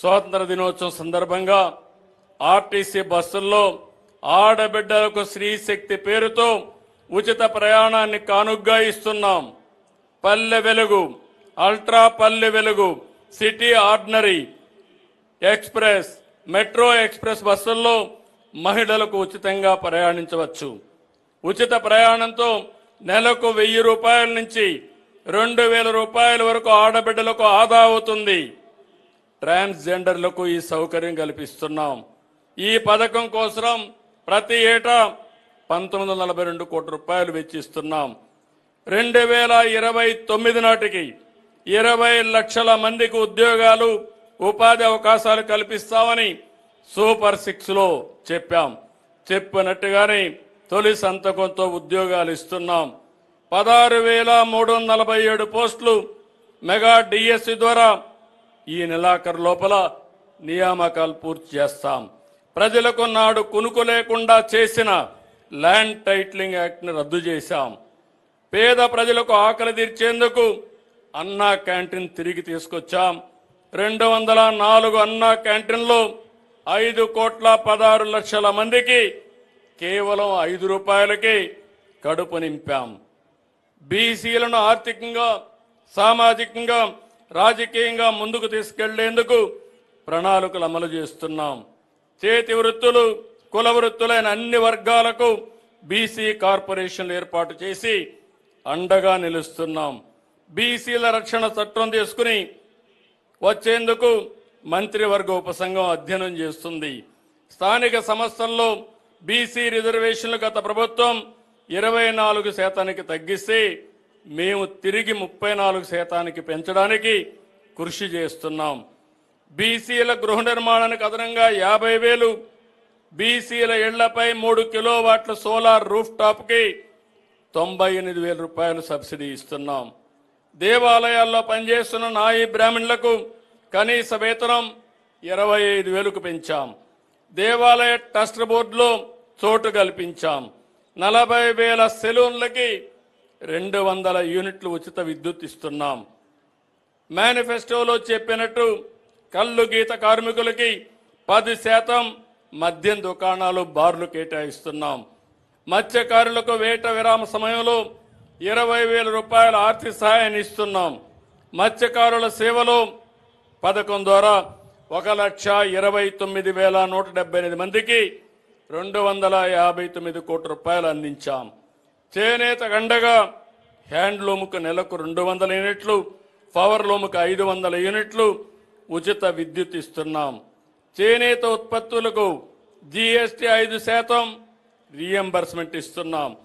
స్వాతంత్ర దినోత్సవం సందర్భంగా ఆర్టీసీ బస్సుల్లో ఆడబిడ్డలకు స్త్రీ శక్తి పేరుతో ఉచిత ప్రయాణాన్ని కానుగ్గా ఇస్తున్నాం. పల్లె Velugu ultra Palle Velugu city ordinary express metro express బస్సుల్లో మహిళలకు ఉచితంగా ప్రయాణించవచ్చు. ఉచిత ప్రయాణంతో నెలకు వెయ్యి రూపాయల నుంచి రెండు వేల రూపాయల వరకు ఆడబిడ్డలకు ఆదా అవుతుంది. ట్రాన్స్జెండర్లకు ఈ సౌకర్యం కల్పిస్తున్నాం. ఈ పథకం కోసం ప్రతి ఏటా పంతొమ్మిది వందల నలభై రెండు కోట్ల రూపాయలు వెచ్చిస్తున్నాం. రెండు వేల ఇరవై తొమ్మిది నాటికి ఇరవై లక్షల మందికి ఉద్యోగాలు ఉపాధి అవకాశాలు కల్పిస్తామని సూపర్ సిక్స్లో చెప్పాం. చెప్పినట్టుగానే తొలి సంతకంతో ఉద్యోగాలు ఇస్తున్నాం. పదహారు వేల మూడు వందల నలభై ఏడు పోస్టులు మెగా డిఎస్సి ద్వారా ఈ నెలాఖరు లోపల నియామకాలు పూర్తి చేస్తాం. ప్రజలకు నాడు కునుకు లేకుండా చేసిన ల్యాండ్ టైటిలింగ్ యాక్ట్ని రద్దు చేశాం. పేద ప్రజలకు ఆకలి తీర్చేందుకు అన్నా క్యాంటీన్ తిరిగి తీసుకొచ్చాం. రెండు వందల నాలుగు అన్నా క్యాంటీన్లో ఐదు కోట్ల పదహారు లక్షల మందికి కేవలం ఐదు రూపాయలకి కడుపు నింపాం. బీసీలను ఆర్థికంగా సామాజికంగా రాజకీయంగా ముందుకు తీసుకెళ్ళేందుకు ప్రణాళికలు అమలు చేస్తున్నాం. చేతి వృత్తులు కుల వృత్తులైన అన్ని వర్గాలకు బీసీ కార్పొరేషన్లు ఏర్పాటు చేసి అండగా నిలుస్తున్నాం. బీసీల రక్షణ చట్టం తీసుకుని వచ్చేందుకు మంత్రివర్గ ఉపసంఘం అధ్యయనం చేస్తుంది. స్థానిక సంస్థల్లో బీసీ రిజర్వేషన్లు గత ప్రభుత్వం ఇరవై నాలుగు శాతానికి తగ్గిస్తే మేము తిరిగి ముప్పై నాలుగు శాతానికి పెంచడానికి కృషి చేస్తున్నాం. బీసీల గృహ నిర్మాణానికి అదనంగా యాభై వేలు బీసీల ఇళ్ళపై మూడు కిలోవాట్ల సోలార్ రూఫ్ టాప్కి తొంభై ఎనిమిది వేల రూపాయలు సబ్సిడీ ఇస్తున్నాం. దేవాలయాల్లో పనిచేస్తున్న నాయి బ్రాహ్మణులకు కనీస వేతనం ఇరవై ఐదు వేలకు పెంచాం. దేవాలయ ట్రస్ట్ బోర్డులో చోటు కల్పించాం. నలభై వేల సెలూన్లకి రెండు వందల యూనిట్లు ఉచిత విద్యుత్ ఇస్తున్నాం. మేనిఫెస్టోలో చెప్పినట్టు కళ్ళు గీత కార్మికులకి పది శాతం మద్యం దుకాణాలు బార్లు కేటాయిస్తున్నాం. మత్స్యకారులకు వేట విరామ సమయంలో ఇరవై వేల రూపాయల ఆర్థిక సహాయాన్ని ఇస్తున్నాం. మత్స్యకారుల సేవలో పథకం ద్వారా ఒక లక్ష ఇరవై తొమ్మిది వేల నూట డెబ్బై ఎనిమిది మందికి రెండు వందల యాభై తొమ్మిది కోట్ల రూపాయలు అందించాం. చేనేత గండగా హ్యాండ్లూముకు నెలకు రెండు వందల యూనిట్లు పవర్లూముకు ఐదు వందల యూనిట్లు ఉచిత విద్యుత్ ఇస్తున్నాం. చేనేత ఉత్పత్తులకు జీఎస్టీ ఐదు శాతం రీఎంబర్స్మెంట్ ఇస్తున్నాం.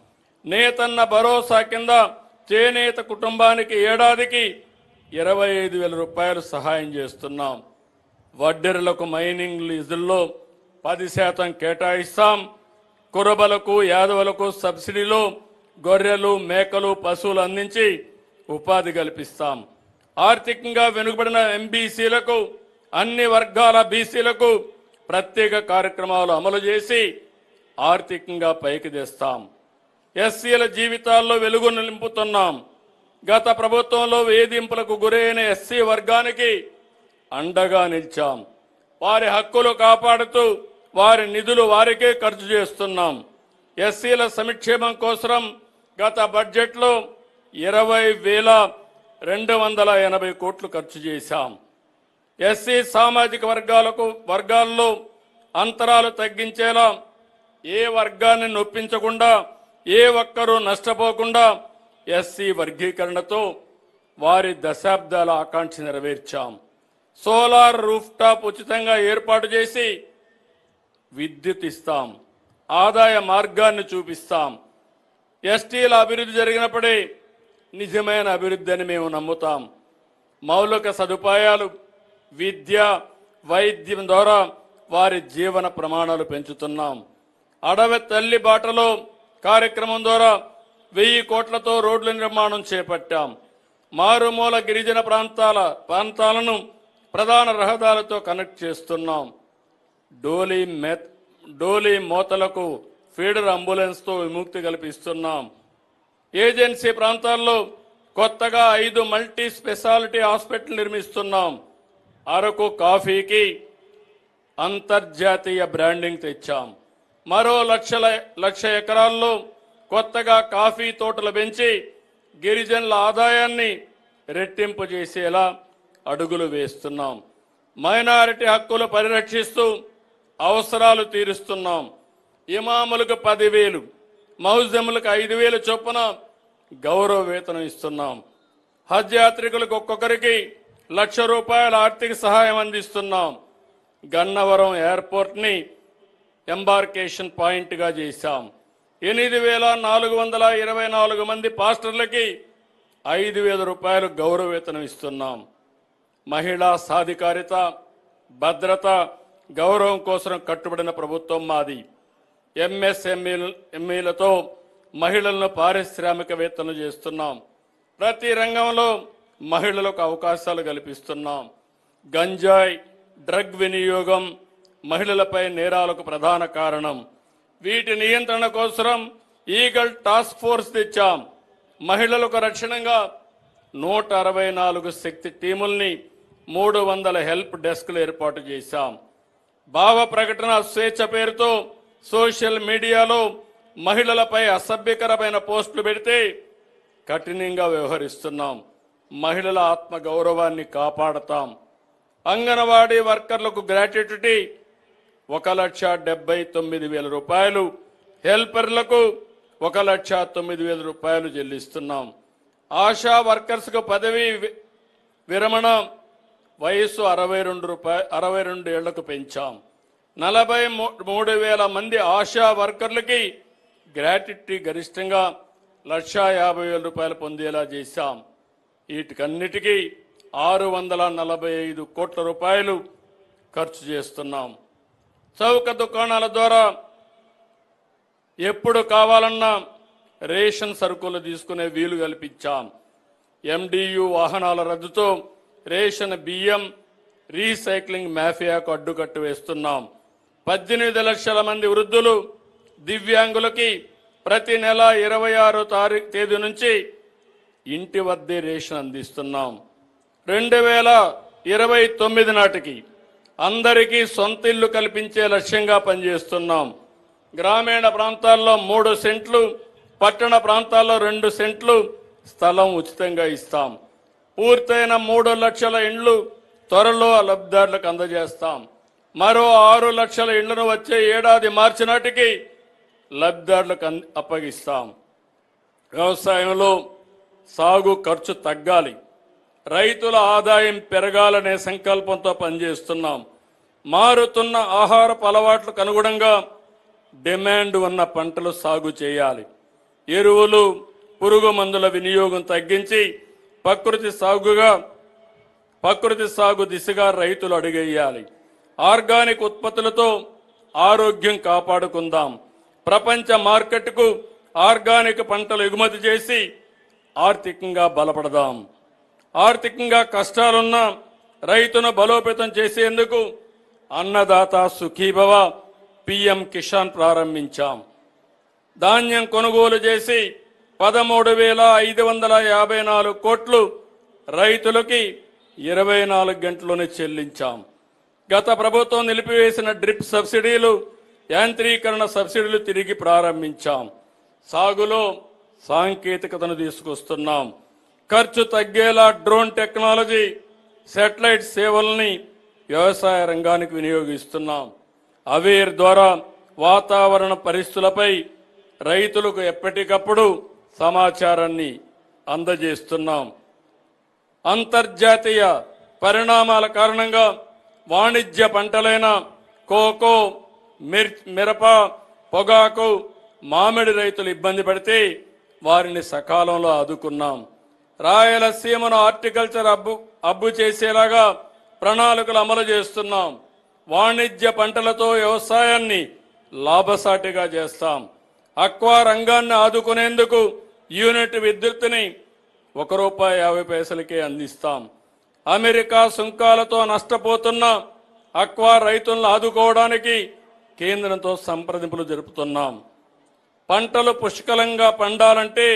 నేతన్న భరోసా కింద చేనేత కుటుంబానికి ఏడాదికి ఇరవై ఐదు వేల రూపాయలు సహాయం చేస్తున్నాం. వడ్డెరలకు మైనింగ్ లీజుల్లో పది శాతం కేటాయిస్తాం. కురబలకు యాదవులకు సబ్సిడీలో గొర్రెలు మేకలు పశువులు అందించి ఉపాధి కల్పిస్తాం. ఆర్థికంగా వెనుకబడిన ఎంబీసీలకు అన్ని వర్గాల బీసీలకు ప్రత్యేక కార్యక్రమాలు అమలు చేసి ఆర్థికంగా పైకి తెస్తాం. ఎస్సీల జీవితాల్లో వెలుగు నింపుతున్నాం. గత ప్రభుత్వంలో వేధింపులకు గురైన ఎస్సీ వర్గానికి అండగా నిలిచాం. వారి హక్కులు కాపాడుతూ వారి నిధులు వారికే ఖర్చు చేస్తున్నాం. ఎస్సీల సంక్షేమం కోసం గత బడ్జెట్లో ఇరవై వేల రెండు వందల ఎనభై కోట్లు ఖర్చు చేశాం. ఎస్సీ సామాజిక వర్గాలకు వర్గాల్లో అంతరాలు తగ్గించేలా ఏ వర్గాన్ని నొప్పించకుండా ఏ ఒక్కరూ నష్టపోకుండా ఎస్సీ వర్గీకరణతో వారి దశాబ్దాల ఆకాంక్ష నెరవేర్చాం. సోలార్ రూఫ్ టాప్ ఉచితంగా ఏర్పాటు చేసి విద్యుత్ ఇస్తాం. ఆదాయ మార్గాన్ని చూపిస్తాం. ఎస్టీల అభివృద్ధి జరిగినప్పుడే నిజమైన అభివృద్ధి అని మేము నమ్ముతాం. మౌలిక సదుపాయాలు విద్య వైద్యం ద్వారా వారి జీవన ప్రమాణాలు పెంచుతున్నాం. అడవి తల్లి బాటలో కార్యక్రమం ద్వారా వెయ్యి కోట్లతో రోడ్ల నిర్మాణం చేపట్టాం. మారుమూల గిరిజన ప్రాంతాల ప్రాంతాలను ప్రధాన రహదారులతో కనెక్ట్ చేస్తున్నాం. డోలీ మెత్ డోలీ మోతలకు ఫీడర్ అంబులెన్స్తో విముక్తి కల్పిస్తున్నాం. ఏజెన్సీ ప్రాంతాల్లో కొత్తగా ఐదు మల్టీ స్పెషాలిటీ హాస్పిటల్ నిర్మిస్తున్నాం. అరకు కాఫీకి అంతర్జాతీయ బ్రాండింగ్ తెచ్చాం. మరో లక్షల లక్ష ఎకరాల్లో కొత్తగా కాఫీ తోటలు పెంచి గిరిజనుల ఆదాయాన్ని రెట్టింపు చేసేలా అడుగులు వేస్తున్నాం. మైనారిటీ హక్కులు పరిరక్షిస్తూ అవసరాలు తీరుస్తున్నాం. ఇమాములకు పదివేలు మౌజములకు ఐదు వేలు చొప్పున గౌరవ వేతనం ఇస్తున్నాం. హజ్ యాత్రికులకు ఒక్కొక్కరికి లక్ష రూపాయల ఆర్థిక సహాయం అందిస్తున్నాం. గన్నవరం ఎయిర్పోర్ట్ని ఎంబార్కేషన్ పాయింట్గా చేశాం. ఎనిమిది వేల నాలుగు వందల ఇరవై నాలుగు మంది పాస్టర్లకి ఐదు వేల రూపాయలు గౌరవ వేతనం ఇస్తున్నాం. మహిళా సాధికారిత భద్రత గౌరవం కోసం కట్టుబడిన ప్రభుత్వం మాది. ఎంఎస్ఎంఈలతో మహిళలను పారిశ్రామికవేత్తలు చేస్తున్నాం. ప్రతి రంగంలో మహిళలకు అవకాశాలు కల్పిస్తున్నాం. గంజాయి డ్రగ్ వినియోగం మహిళలపై నేరాలకు ప్రధాన కారణం. వీటి నియంత్రణ కోసం ఈగల్ టాస్క్ ఫోర్స్ తెచ్చాం. మహిళలకు రక్షణగా నూట అరవై నాలుగు శక్తి టీముల్ని మూడు వందల హెల్ప్ డెస్క్లు ఏర్పాటు చేశాం. భావ ప్రకటన స్వేచ్ఛ పేరుతో సోషల్ మీడియాలో మహిళలపై అసభ్యకరమైన పోస్టులు పెడితే కఠినంగా వ్యవహరిస్తున్నాం. మహిళల ఆత్మ గౌరవాన్ని కాపాడతాం. అంగన్వాడీ వర్కర్లకు గ్రాట్యుటీ ఒక లక్ష డెబ్బై తొమ్మిది వేల రూపాయలు. హెల్పర్లకు ఒక లక్ష తొమ్మిది వేల రూపాయలు చెల్లిస్తున్నాం. ఆశా వర్కర్స్కు పదవి వి- విరమణ వయస్సు అరవై రెండు రూపాయ అరవై రెండు ఏళ్ళకు పెంచాం. నలభై మూడు వేల మంది ఆశా వర్కర్లకి గ్రాట్యుటీ గరిష్టంగా లక్షా యాభై వేల రూపాయలు పొందేలా చేశాం. వీటికన్నిటికీ ఆరు వందల నలభై ఐదు కోట్ల రూపాయలు ఖర్చు చేస్తున్నాం. చౌక దుకాణాల ద్వారా ఎప్పుడు కావాలన్నా రేషన్ సరుకులు తీసుకునే వీలు కల్పించాం. ఎండియు వాహనాల రద్దుతో రేషన్ బియ్యం రీసైక్లింగ్ మాఫియాకు అడ్డుకట్టు వేస్తున్నాం. పద్దెనిమిది లక్షల మంది వృద్ధులు దివ్యాంగులకి ప్రతి నెల ఇరవై ఆరో తారీఖు తేదీ నుంచి ఇంటి వద్దే రేషన్ అందిస్తున్నాం. రెండు వేల ఇరవై తొమ్మిది నాటికి అందరికీ సొంత ఇల్లు కల్పించే లక్ష్యంగా పనిచేస్తున్నాం. గ్రామీణ ప్రాంతాల్లో మూడు సెంట్లు పట్టణ ప్రాంతాల్లో రెండు సెంట్లు స్థలం ఉచితంగా ఇస్తాం. పూర్తయిన మూడు లక్షల ఇండ్లు త్వరలో లబ్ధిదారులకు అందజేస్తాం. మరో ఆరు లక్షల ఇండ్లను వచ్చే ఏడాది మార్చి నాటికి లబ్ధిదారులకు అప్పగిస్తాం. వ్యవసాయంలో సాగు ఖర్చు తగ్గాలి. రైతుల ఆదాయం పెరగాలనే సంకల్పంతో పనిచేస్తున్నాం. మారుతున్న ఆహారపు అలవాట్లకు అనుగుణంగా డిమాండ్ ఉన్న పంటలు సాగు చేయాలి. ఎరువులు పురుగు మందుల వినియోగం తగ్గించి ప్రకృతి సాగుగా ప్రకృతి సాగు దిశగా రైతులు అడుగేయాలి. ఆర్గానిక్ ఉత్పత్తులతో ఆరోగ్యం కాపాడుకుందాం. ప్రపంచ మార్కెట్కు ఆర్గానిక్ పంటలు ఎగుమతి చేసి ఆర్థికంగా బలపడదాం. ఆర్థికంగా కష్టాలున్న రైతును బలోపేతం చేసేందుకు అన్నదాత సుఖీభవ పిఎం కిసాన్ ప్రారంభించాం. ధాన్యం కొనుగోలు చేసి పదమూడు వేల ఐదు వందల యాభై నాలుగు కోట్లు రైతులకి ఇరవై నాలుగు గంటల్లోనే చెల్లించాం. గత ప్రభుత్వం నిలిపివేసిన డ్రిప్ సబ్సిడీలు యాంత్రీకరణ సబ్సిడీలు తిరిగి ప్రారంభించాం. సాగులో సాంకేతికతను తీసుకొస్తున్నాం. ఖర్చు తగ్గేలా డ్రోన్ టెక్నాలజీ శాటిలైట్ సేవల్ని వ్యవసాయ రంగానికి వినియోగిస్తున్నాం. అవేర్ ద్వారా వాతావరణ పరిస్థితులపై రైతులకు ఎప్పటికప్పుడు సమాచారాన్ని అందజేస్తున్నాం. అంతర్జాతీయ పరిణామాల కారణంగా వాణిజ్య పంటలైన కోకో మిర్ మిరప పొగాకు మామిడి రైతులు ఇబ్బంది పడితే వారిని సకాలంలో ఆదుకున్నాం. రాయలసీమను హార్టికల్చర్ అబ్బు అబ్బు చేసేలాగా ప్రణాళికలు అమలు చేస్తున్నాం. వాణిజ్య పంటలతో వ్యవసాయాన్ని లాభసాటిగా చేస్తాం. అక్వా రంగాన్ని ఆదుకునేందుకు యూనిట్ విద్యుత్తుని ఒక రూపాయి యాభై పైసలకే అందిస్తాం. అమెరికా సుంకాలతో నష్టపోతున్న అక్వా రైతులను ఆదుకోవడానికి కేంద్రంతో సంప్రదింపులు జరుపుతున్నాం. పంటలు పుష్కలంగా పండాలంటే